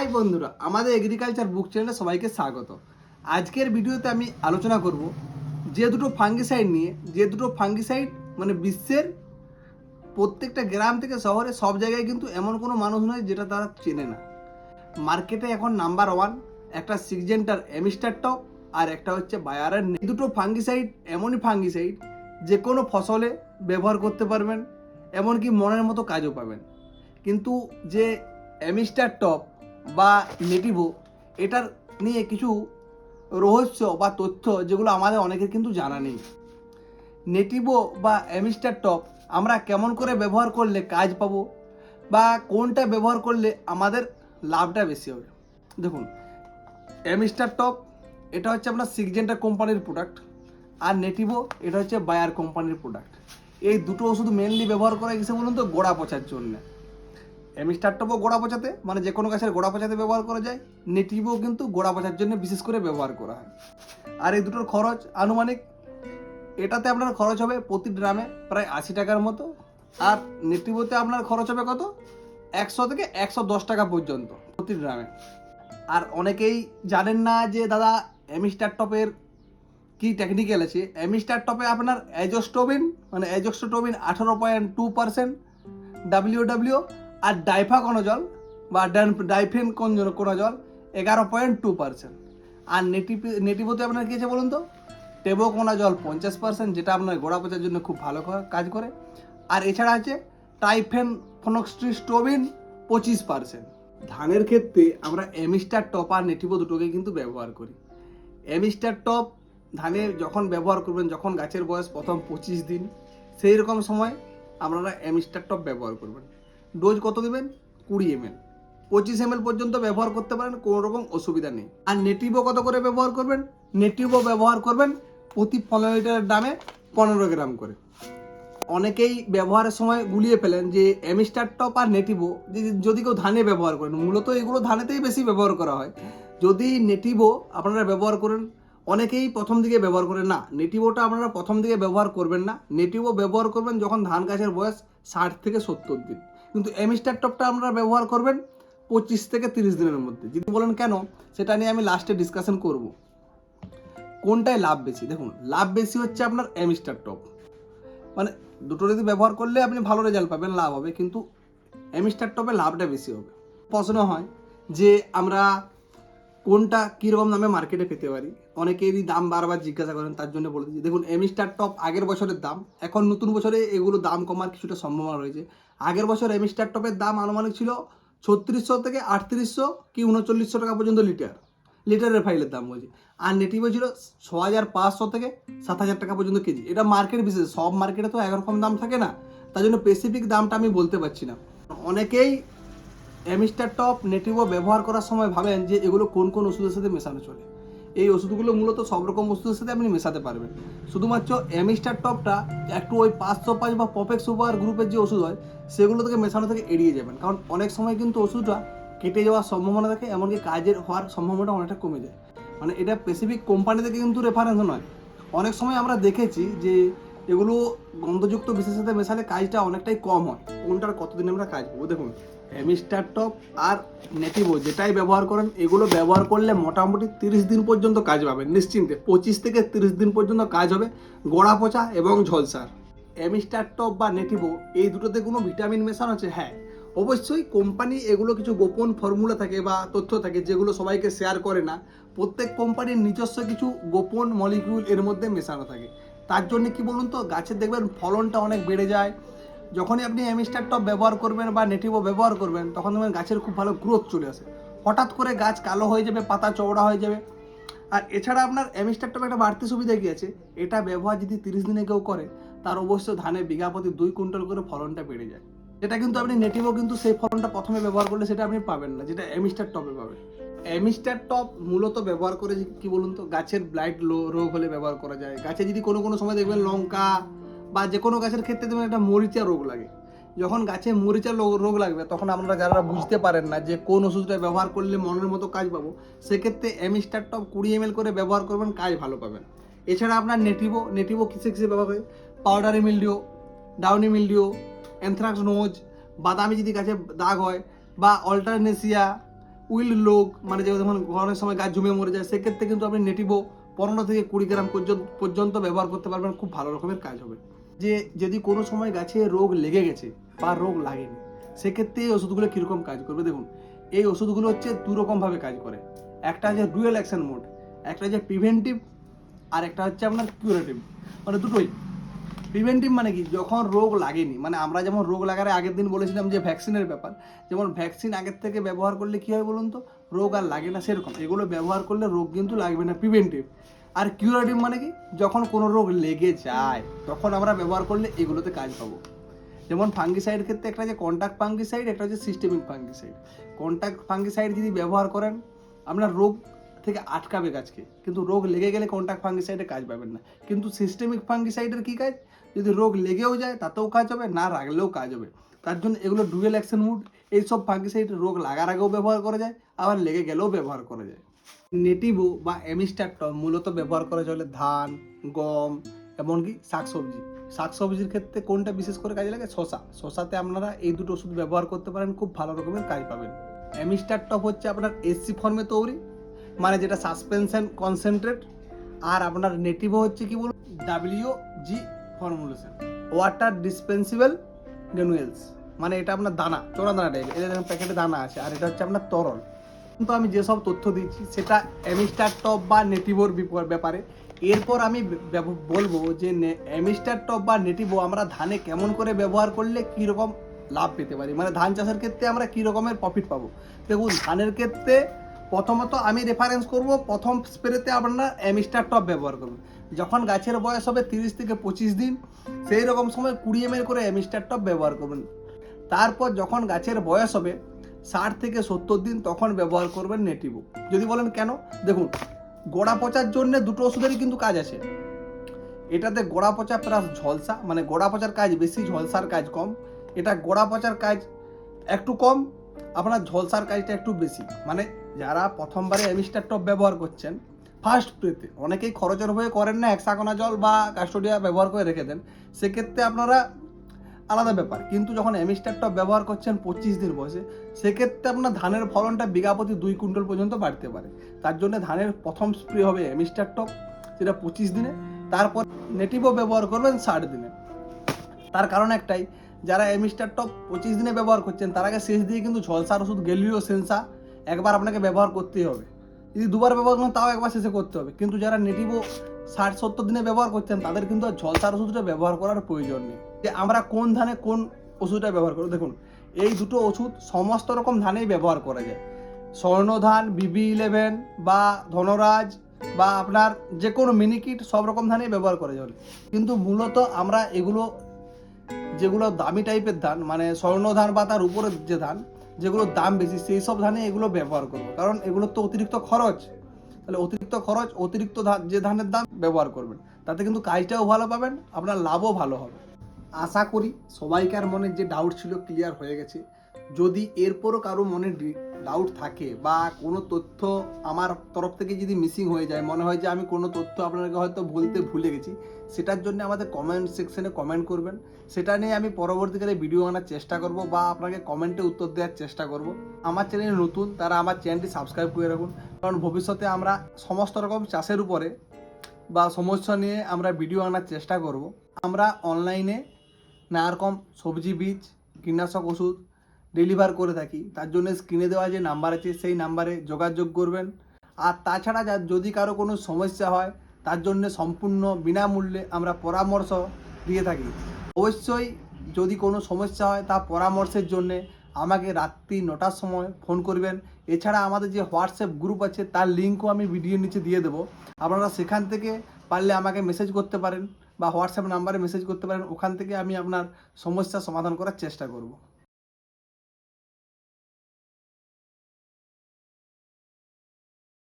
High বন্ধুরা, আমাদের agriculture বুক চ্যানেলে সবাইকে স্বাগত। আজকের ভিডিওতে আমি আলোচনা করব যে দুটো ফাঙ্গিসাইড নিয়ে, যে দুটো ফাঙ্গিসাইড মানে বিশ্বের প্রত্যেকটা গ্রাম থেকে শহরে সব জায়গায় কিন্তু এমন কোনো মানুষ নয় যেটা তারা চেনে না। মার্কেটে এখন নাম্বার ওয়ান একটা সিক্সজেন্টার এমিস্টার টপ আর একটা হচ্ছে বায়ারের এই দুটো ফাঙ্গিসাইড এমনই ফাঙ্গিসাইড যে কোনো ফসলে ব্যবহার করতে পারবেন, এমনকি মনের মতো কাজও পাবেন। কিন্তু যে এমিস্টার টপ বা নেটিভো, এটার নিয়ে কিছু রহস্য বা তথ্য যেগুলো আমাদের অনেকের কিন্তু জানা নেই। নেটিভো বা অ্যামিস্টার টপ আমরা কেমন করে ব্যবহার করলে কাজ পাবো বা কোনটা ব্যবহার করলে আমাদের লাভটা বেশি হবে? দেখুন, অ্যামিস্টার টপ এটা হচ্ছে আপনার সিক্সজেন্টার কোম্পানির প্রোডাক্ট আর নেটিভো, এটা হচ্ছে বায়ার কোম্পানির প্রোডাক্ট এই দুটো ওষুধ মেনলি ব্যবহার করা গেছে বলুন তো গোড়া পচার জন্য। এমিস্টার টপও গোড়া পচাতে? মানে যে কোনো গাছের গোড়া পচাতে ব্যবহার করা যায়। নেটিভও কিন্তু গোড়া পচার জন্য বিশেষ করে ব্যবহার করা হয়। আর এই দুটোর খরচ আনুমানিক, এটাতে আপনার খরচ হবে প্রতি ড্রামে প্রায় আশি টাকার মতো। আর নেটিভোতে আপনার খরচ হবে কত? একশো থেকে একশো দশ টাকা পর্যন্ত প্রতি ড্রামে। আর অনেকেই জানেন না যে, দাদা এমিস্টার টপের কি টেকনিক্যাল আছে? এমিস্টার টপে আপনার অ্যাজোস্টোবিন মানে অ্যাজোস্টোবিন আঠারো point two percent W W আর ডাইফা জল বা ডাইফেন কোন জল এগারো পয়েন্ট টু পার্সেন্ট আর নেটিভ নেটিভোতে আপনার কী আছে বলুন তো? জল পঞ্চাশ পার্সেন্ট যেটা আপনার গোড়া পচার জন্য খুব ভালো কাজ করে। আর এছাড়া আছে টাইফেন ফনক্সট্রিস্টোবিন পঁচিশ পার্সেন্ট ধানের ক্ষেত্রে আমরা এমিস্টার টপ আর নেটিভো দুটোকে কিন্তু ব্যবহার করি। এমিস্টার টপ ধানে যখন ব্যবহার করবেন, যখন গাছের বয়স প্রথম পঁচিশ দিন সেই রকম সময় আপনারা এমিস্টার টপ ব্যবহার করবেন। ডোজ কত দেবেন? কুড়ি এমএল। পঁচিশ এমএল পর্যন্ত ব্যবহার করতে পারেন, কোনো রকম অসুবিধা নেই। আর নেটিভো কত করে ব্যবহার করবেন? নেটিভো ব্যবহার করবেন প্রতি পনেরো লিটারের দামে পনেরো গ্রাম করে। অনেকেই ব্যবহারের সময় গুলিয়ে ফেলেন যে এমিস্টার টপ আর নেটিভো যদি কেউ ধানে ব্যবহার করেন, মূলত এগুলো ধানেতেই বেশি ব্যবহার করা হয়। যদি নেটিভো আপনারা ব্যবহার করেন, অনেকেই প্রথম দিকে ব্যবহার করেন, না, নেটিভোটা আপনারা প্রথম দিকে ব্যবহার করবেন না। নেটিভো ব্যবহার করবেন যখন ধান গাছের বয়স ষাট থেকে সত্তর দিন। কিন্তু এমিস্টার টপটা আপনারা ব্যবহার করবেন পঁচিশ থেকে তিরিশ দিনের মধ্যে। যদি বলেন কেন, সেটা নিয়ে আমি লাস্টে ডিসকাশন করব। কোনটায় লাভ বেশি? দেখুন, লাভ বেশি হচ্ছে আপনার এমিস্টার টপ। মানে দুটো যদি ব্যবহার করলে আপনি ভালো রেজাল্ট পাবেন, লাভ হবে। কিন্তু এমিস্টার টপে লাভটা বেশি হবে। প্রশ্ন হয় যে আমরা কোনটা কীরকম দামে মার্কেটে পেতে পারি? অনেকেরই দাম বারবার জিজ্ঞাসা করেন, তার জন্য বলে দিচ্ছি। দেখুন এমিস্টার টপ আগের বছরের দাম, এখন নতুন বছরে এগুলো দাম কমার কিছুটা সম্ভাবনা রয়েছে। আগের বছর এমিস্টার টপের দাম আনুমানিক ছিল ছত্রিশশো থেকে আটত্রিশশো কি উনচল্লিশশো টাকা পর্যন্ত লিটার। লিটারের ফাইলের দাম বলছি। আর নেটিভে ছিল ছ হাজার পাঁচশো থেকে সাত হাজার টাকা পর্যন্ত কেজি। এটা মার্কেট বিশেষ, সব মার্কেটে তো একরকম দাম থাকে না। তার জন্য স্পেসিফিক দামটা আমি বলতে পারছি না। অনেকেই এমিস্টার টপ নেটিভো ব্যবহার করার সময় ভাবেন যে এগুলো কোন কোন ওষুধের সাথে মেশানো চলে। এই ওষুধগুলো মূলত সব রকম ওষুধের সাথে আপনি মেশাতে পারবেন। শুধুমাত্র এমিস্টার টপটা একটু ওই পাঁচশো পাঁচ বা পপেক সুপার গ্রুপের যে ওষুধ হয়, সেগুলো থেকে মেশানো থেকে এড়িয়ে যাবেন। কারণ অনেক সময় কিন্তু ওষুধটা কেটে যাওয়ার সম্ভাবনা থাকে, এমনকি কাজের হওয়ার সম্ভাবনাটা অনেকটা কমে যায়। মানে এটা স্পেসিফিক কোম্পানি থেকে কিন্তু রেফারেন্স নয়। অনেক সময় আমরা দেখেছি যে এগুলো গন্ধযুক্ত বিশেষের সাথে মেশালে কাজটা অনেকটাই কম হয়। কোনটার কতদিন আমরা কাজ পাবো দেখুন এমিস্টার টপ আর নেটিভো যেটাই ব্যবহার করেন, এগুলো ব্যবহার করলে মোটামুটি তিরিশ দিন পর্যন্ত কাজ পাবেন। নিশ্চিন্তে পঁচিশ থেকে তিরিশ দিন পর্যন্ত কাজ হবে গোড়া পচা এবং ঝলসার। এমিস্টার টপ বা নেটিভো এই দুটোতে কোনো ভিটামিন মেশানো আছে? হ্যাঁ। অবশ্যই কোম্পানি এগুলো কিছু গোপন ফর্মুলা থাকে বা তথ্য থাকে যেগুলো সবাইকে শেয়ার করে না। প্রত্যেক কোম্পানির নিজস্ব কিছু গোপন মলিকিউল এর মধ্যে মেশানো থাকে। তার জন্য কি বলুন তো গাছের দেখবেন ফলনটা অনেক বেড়ে যায় যখনই আপনি এমিস্টার টপ ব্যবহার করবেন বা নেটিভো ব্যবহার করবেন, তখন দেখবেন গাছের খুব ভালো গ্রোথ চলে আসে। হঠাৎ করে গাছ কালো হয়ে যাবে, পাতা চওড়া হয়ে যাবে। আর এছাড়া আপনার এমিস্টার টপ একটা বাড়তি সুবিধা কি আছে? এটা ব্যবহার যদি তিরিশ দিনে কেউ করে, তার অবশ্য ধানে বিঘা প্রতি দুই কুইন্টাল করে ফলনটা বেড়ে যায়। এটা কিন্তু আপনি নেটিভও কিন্তু সেই ফলনটা প্রথমে ব্যবহার করলে সেটা আপনি পাবেন না, যেটা এমিস্টার টপে পাবেন। এমিস্টার টপ মূলত ব্যবহার করে কি বলুন তো? গাছের ব্লাইট রোগ হলে ব্যবহার করা যায়। গাছে যদি কোনো কোনো সময় দেখবেন লঙ্কা বা যে কোনো গাছের ক্ষেত্রে দেখবেন একটা মরিচা রোগ লাগে, যখন গাছে মরিচা রোগ লাগবে, তখন আপনারা যারা বুঝতে পারেন না যে কোন ওষুধটা ব্যবহার করলে মনের মতো কাজ পাবো, সেক্ষেত্রে এমিস্টার টপ কুড়ি এম করে ব্যবহার করবেন, কাজ ভালো পাবেন। এছাড়া আপনার নেটিভো নেটিভো কিসে কিসে ব্যবহার করে? Powdery mildew downy mildew anthrax nose, বাদামি যদি গাছে দাগ হয়, বা অল্টারনেসিয়া উইল লোক মানে যে যখন অনেক সময় গাছ জমে মরে যায়, সেক্ষেত্রে কিন্তু আপনি নেটিভো পনেরো থেকে কুড়ি গ্রাম পর্যন্ত ব্যবহার করতে পারবেন, খুব ভালো রকমের কাজ হবে। যে যদি কোনো সময় গাছে রোগ লেগে গেছে বা রোগ লাগেনি, সেক্ষেত্রে এই ওষুধগুলো কীরকম কাজ করবে? দেখুন, এই ওষুধগুলো হচ্ছে দু রকমভাবে কাজ করে। একটা হচ্ছে ডুয়েল অ্যাকশন মোড, একটা হচ্ছে প্রিভেন্টিভ, আর একটা হচ্ছে আপনার কিউরেটিভ। মানে দুটোই। প্রিভেন্টিভ মানে কি? যখন রোগ লাগেনি মানে আমরা যেমন রোগ লাগার আগের দিন বলেছিলাম যে ভ্যাকসিনের ব্যাপার, যেমন ভ্যাকসিন আগের থেকে ব্যবহার করলে কী হয় বলুন তো? রোগ আর লাগে না সেরকম। এগুলো ব্যবহার করলে রোগ কিন্তু লাগবে না, প্রিভেন্টিভ। আর কিউরেটিভ মানে কি? যখন কোনো রোগ লেগে যায়, তখন আমরা ব্যবহার করলে এগুলোতে কাজ পাবো। যেমন ফাঙ্গিসাইড ক্ষেত্রে একটা যে কন্ট্যাক্ট ফাঙ্গিসাইড একটা হচ্ছে সিস্টেমিক ফাঙ্গিসাইড কন্ট্যাক্ট ফাঙ্গিসাইড যদি ব্যবহার করেন আপনার রোগ থেকে আটকাবে গাছকে। কিন্তু রোগ লেগে গেলে কন্ট্যাক্ট ফাঙ্গিসাইডে কাজ পাবেন না। কিন্তু সিস্টেমিক ফাঙ্গিসাইডের কী কাজ? যদি রোগ লেগেও যায়, তাতেও কাজ হবে, না লাগলেও কাজ হবে। তার জন্য এগুলো ডুয়েল অ্যাকশন মুড এইসব ফাঙ্গিসাইড রোগ লাগার আগেও ব্যবহার করা যায়, আবার লেগে গেলেও ব্যবহার করা যায়। নেটিভো বা এমিস্টারটম মূলত ব্যবহার করা চলে ধান, গম, এমনকি শাকসবজি। শাকসবজির ক্ষেত্রে কোনটা বিশেষ করে কাজে লাগে? শশা শশাতে আপনারা এই দুটো ওষুধ ব্যবহার করতে পারেন, খুব ভালো রকমের কাজ পাবেন। অ্যামিস্টার টপ হচ্ছে আপনার এসসি ফর্মে তৈরি মানে যেটা সাসপেনশন কনসেন্ট্রেট, আর আপনার নেটিভো হচ্ছে কি বলুন? W G formulation. Water dispensable granules মানে এটা আপনার দানা চোরা দানা টাইপের এটা প্যাকেটে দানা আছে, আর এটা হচ্ছে আপনার তরল। কিন্তু আমি যেসব তথ্য দিচ্ছি, সেটা অ্যামিস্টার টপ বা নেটিভোর ব্যাপারে। এরপর আমি বলব যে অ্যামিস্টার টপ বা নেটিভো আমরা ধানে কেমন করে ব্যবহার করলে কী রকম লাভ পেতে পারি? মানে ধান চাষের ক্ষেত্রে আমরা কী রকমের প্রফিট পাবো? দেখুন, ধানের ক্ষেত্রে প্রথমত আমি রেফারেন্স করব, প্রথম স্প্রেতে আপনারা অ্যামিস্টার টপ ব্যবহার করবেন যখন গাছের বয়স হবে তিরিশ থেকে পঁচিশ দিন, সেই রকম সময় কুড়ি এম করে অ্যামিস্টার টপ ব্যবহার করবেন তারপর যখন গাছের বয়স হবে ষাট থেকে সত্তর দিন তখন ব্যবহার করবেন নেটিভো যদি বলেন কেন? দেখুন, গোড়া পচার জন্য দুটো ওষুধেরই কিন্তু কাজ আছে। এটাতে গোড়া পচা প্লাস ঝলসা মানে গোড়া পচার কাজ বেশি, ঝলসার কাজ কম। এটা গোড়া পচার কাজ একটু কম, আপনার ঝলসার কাজটা একটু বেশি। মানে যারা প্রথমবারে অ্যামিস্টার টপ ব্যবহার করছেন ফার্স্ট প্রেতে অনেকেই খরচের হয়ে করেন না একসাকোনা জল বা কাস্টোডিয়া ব্যবহার করে রেখে দেন। সেক্ষেত্রে আপনারা আলাদা ব্যাপার। কিন্তু যখন অ্যামিস্টার টপ ব্যবহার করছেন পঁচিশ দিন বয়সে, সেক্ষেত্রে আপনার ধানের ফলনটা বিঘা প্রতি দুই কুইন্টাল পর্যন্ত বাড়তে পারে। তার জন্য ধানের প্রথম স্প্রে হবে অ্যামিস্টার টপ যেটা পঁচিশ দিনে। তারপর নেটিভও ব্যবহার করবেন ষাট দিনে। তার কারণ একটাই, যারা এমিস্টার টপ পঁচিশ দিনে ব্যবহার করছেন, তার আগে শেষ দিয়ে কিন্তু ঝলসার ওষুধ, গেলিও সেন্সা একবার আপনাকে ব্যবহার করতেই হবে। যদি দুবার ব্যবহার করেন, তাও একবার শেষে করতে হবে। কিন্তু যারা নেটিভো ষাট সত্তর দিনে ব্যবহার করছেন, তাদের কিন্তু আর ঝলসার ওষুধটা ব্যবহার করার প্রয়োজন নেই। যে আমরা কোন ধানে কোন ওষুধটা ব্যবহার করব। দেখুন, এই দুটো ওষুধ সমস্ত রকম ধানেই ব্যবহার করা যায়। স্বর্ণ ধান বিবি ইলেভেন বা ধনরাজ বা আপনার যে কোনো মিনিকিট সব রকম ধানেই ব্যবহার করা যাবে কিন্তু মূলত আমরা এগুলো, যেগুলো দামি টাইপের ধান মানে স্বর্ণ ধান বা তার উপরের যে ধান, যেগুলোর দাম বেশি, সেই সব ধানে এগুলো ব্যবহার করব। কারণ এগুলোর তো অতিরিক্ত খরচ। তাহলে অতিরিক্ত খরচ, অতিরিক্ত যে ধানের দাম ব্যবহার করবেন, তাতে কিন্তু কাজটাও ভালো পাবেন, আপনার লাভও ভালো হবে। আশা করি সবাইকার মনের যে ডাউট ছিল ক্লিয়ার হয়ে গেছে। যদি এরপরও কারও মনে ডাউট থাকে বা কোনো তথ্য আমার তরফ থেকে যদি মিসিং হয়ে যায়, মনে হয় যে আমি কোনো তথ্য আপনাকে হয়তো বলতে ভুলে গেছি, সেটার জন্য আমাদের কমেন্ট সেকশনে কমেন্ট করবেন। সেটা নিয়ে আমি পরবর্তীকালে ভিডিও আনার চেষ্টা করব বা আপনাকে কমেন্টে উত্তর দেওয়ার চেষ্টা করব। আমার চ্যানেল নতুন, তারা আমার চ্যানেলটি সাবস্ক্রাইব করে রাখুন। কারণ ভবিষ্যতে আমরা সমস্ত রকম চাষের উপরে বা সমস্যা নিয়ে আমরা ভিডিও আনার চেষ্টা করব। আমরা অনলাইনে নানা রকম সবজি, বীজ, কীটনাশক ওষুধ ডেলিভার করে থাকি। তার জন্য স্ক্রিনে দেওয়া যে নাম্বার আছে, সেই নাম্বারে যোগাযোগ করবেন। আর তাছাড়া যা- যদি কারও কোনো সমস্যা হয়, তার জন্য সম্পূর্ণ বিনামূল্যে আমরা পরামর্শ দিয়ে থাকি। অবশ্যই যদি কোনো সমস্যা হয়, তা পরামর্শের জন্যে আমাকে রাত্রি নটার সময় ফোন করবেন। এছাড়া আমাদের যে হোয়াটসঅ্যাপ গ্রুপ আছে, তার লিঙ্কও আমি ভিডিও নিচে দিয়ে দেবো। আপনারা সেখান থেকে পারলে আমাকে মেসেজ করতে পারেন। বা হোয়াটসঅ্যাপ নাম্বারে মেসেজ করতে পারেন, ওখান থেকে আমি আপনার সমস্যা সমাধান করার চেষ্টা করব।